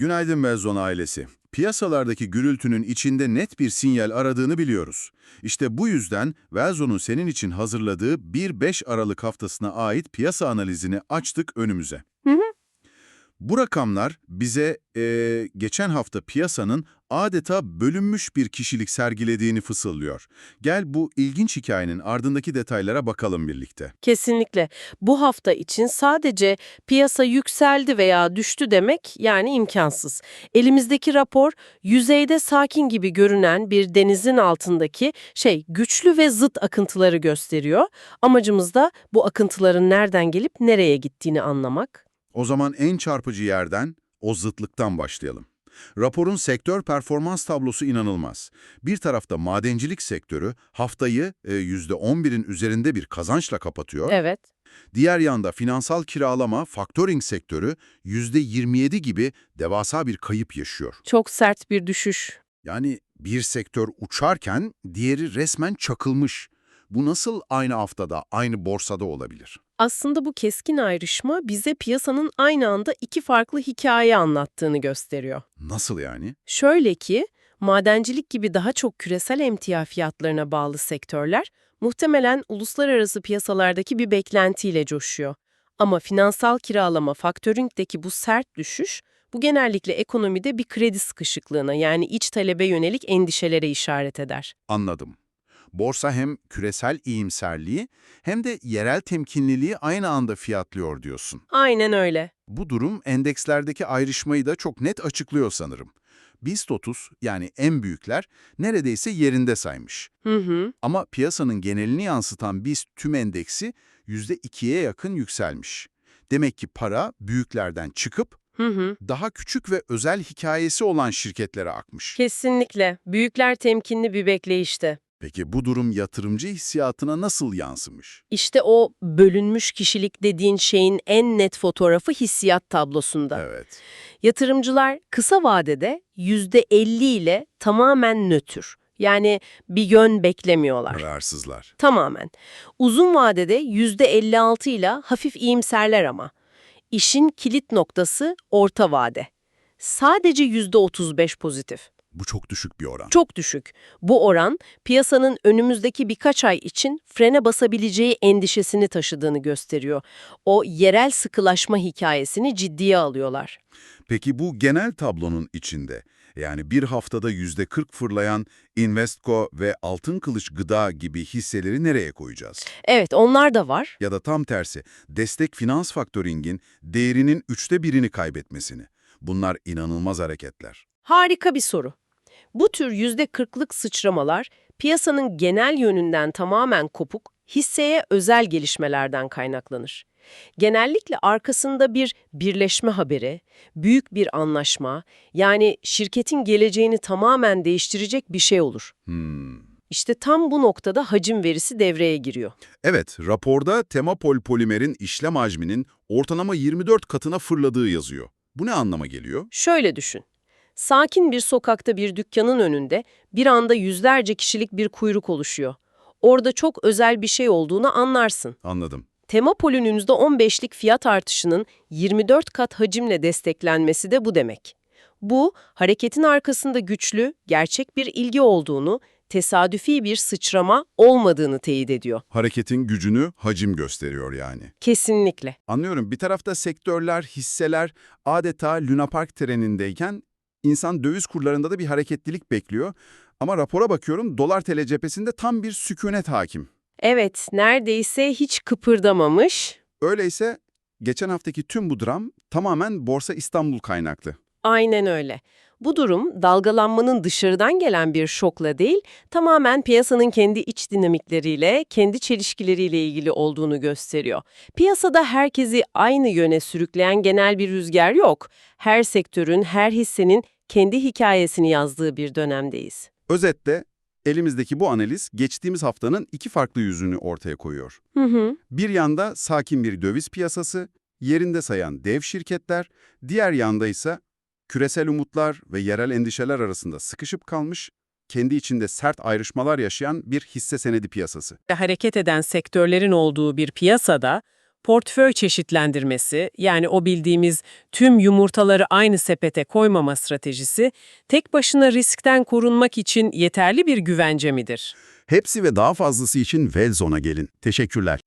Günaydın Belzon ailesi. Piyasalardaki gürültünün içinde net bir sinyal aradığını biliyoruz. İşte bu yüzden Velzo'nun senin için hazırladığı 1-5 Aralık haftasına ait piyasa analizini açtık önümüze. Bu rakamlar bize eee, geçen hafta piyasanın adeta bölünmüş bir kişilik sergilediğini fısıldıyor. Gel bu ilginç hikayenin ardındaki detaylara bakalım birlikte. Kesinlikle. Bu hafta için sadece piyasa yükseldi veya düştü demek yani imkansız. Elimizdeki rapor yüzeyde sakin gibi görünen bir denizin altındaki şey güçlü ve zıt akıntıları gösteriyor. Amacımız da bu akıntıların nereden gelip nereye gittiğini anlamak. O zaman en çarpıcı yerden, o zıtlıktan başlayalım. Raporun sektör performans tablosu inanılmaz. Bir tarafta madencilik sektörü haftayı e, %11'in üzerinde bir kazançla kapatıyor. Evet. Diğer yanda finansal kiralama, faktöring sektörü %27 gibi devasa bir kayıp yaşıyor. Çok sert bir düşüş. Yani bir sektör uçarken diğeri resmen çakılmış. Bu nasıl aynı haftada, aynı borsada olabilir? Aslında bu keskin ayrışma bize piyasanın aynı anda iki farklı hikaye anlattığını gösteriyor. Nasıl yani? Şöyle ki, madencilik gibi daha çok küresel emtia fiyatlarına bağlı sektörler muhtemelen uluslararası piyasalardaki bir beklentiyle coşuyor. Ama finansal kiralama faktöringdeki bu sert düşüş, bu genellikle ekonomide bir kredi sıkışıklığına yani iç talebe yönelik endişelere işaret eder. Anladım. Borsa hem küresel iyimserliği hem de yerel temkinliliği aynı anda fiyatlıyor diyorsun. Aynen öyle. Bu durum endekslerdeki ayrışmayı da çok net açıklıyor sanırım. BIST 30 yani en büyükler neredeyse yerinde saymış. Hı hı. Ama piyasanın genelini yansıtan BIST tüm endeksi %2'ye yakın yükselmiş. Demek ki para büyüklerden çıkıp Hı hı. daha küçük ve özel hikayesi olan şirketlere akmış. Kesinlikle. Büyükler temkinli bir bekleyişte. Peki bu durum yatırımcı hissiyatına nasıl yansımış? İşte o bölünmüş kişilik dediğin şeyin en net fotoğrafı hissiyat tablosunda. Evet. Yatırımcılar kısa vadede %50 ile tamamen nötr. Yani bir yön beklemiyorlar. Kararsızlar. Tamamen. Uzun vadede %56 ile hafif iyimserler ama. İşin kilit noktası orta vade. Sadece %35 pozitif. Bu çok düşük bir oran. Çok düşük. Bu oran piyasanın önümüzdeki birkaç ay için frene basabileceği endişesini taşıdığını gösteriyor. O yerel sıkılaşma hikayesini ciddiye alıyorlar. Peki bu genel tablonun içinde, yani bir haftada %40 fırlayan Investco ve Altın Kılıç Gıda gibi hisseleri nereye koyacağız? Evet, onlar da var. Ya da tam tersi, destek finans faktöringin değerinin üçte birini kaybetmesini. Bunlar inanılmaz hareketler. Harika bir soru. Bu tür %40'lık sıçramalar piyasanın genel yönünden tamamen kopuk, hisseye özel gelişmelerden kaynaklanır. Genellikle arkasında bir birleşme haberi, büyük bir anlaşma, yani şirketin geleceğini tamamen değiştirecek bir şey olur. Hmm. İşte tam bu noktada hacim verisi devreye giriyor. Evet, raporda Temapol polimerin işlem hacminin ortalama 24 katına fırladığı yazıyor. Bu ne anlama geliyor? Şöyle düşün. Sakin bir sokakta bir dükkanın önünde bir anda yüzlerce kişilik bir kuyruk oluşuyor. Orada çok özel bir şey olduğunu anlarsın. Anladım. Temapol'ün %15'lik fiyat artışının 24 kat hacimle desteklenmesi de bu demek. Bu, hareketin arkasında güçlü, gerçek bir ilgi olduğunu, tesadüfi bir sıçrama olmadığını teyit ediyor. Hareketin gücünü hacim gösteriyor yani. Kesinlikle. Anlıyorum. Bir tarafta sektörler, hisseler adeta Luna Park trenindeyken insan döviz kurlarında da bir hareketlilik bekliyor. Ama rapora bakıyorum dolar TL cephesinde tam bir sükunet hakim. Evet, neredeyse hiç kıpırdamamış. Öyleyse geçen haftaki tüm bu dram tamamen Borsa İstanbul kaynaklı. Aynen öyle. Bu durum dalgalanmanın dışarıdan gelen bir şokla değil, tamamen piyasanın kendi iç dinamikleriyle, kendi çelişkileriyle ilgili olduğunu gösteriyor. Piyasada herkesi aynı yöne sürükleyen genel bir rüzgar yok. Her sektörün, her hissenin kendi hikayesini yazdığı bir dönemdeyiz. Özetle elimizdeki bu analiz geçtiğimiz haftanın iki farklı yüzünü ortaya koyuyor. Hı hı. Bir yanda sakin bir döviz piyasası, yerinde sayan dev şirketler, diğer yanda ise küresel umutlar ve yerel endişeler arasında sıkışıp kalmış, kendi içinde sert ayrışmalar yaşayan bir hisse senedi piyasası. hareket eden sektörlerin olduğu bir piyasada portföy çeşitlendirmesi, yani o bildiğimiz tüm yumurtaları aynı sepete koymama stratejisi, tek başına riskten korunmak için yeterli bir güvence midir? Hepsi ve daha fazlası için Velzon'a gelin. Teşekkürler.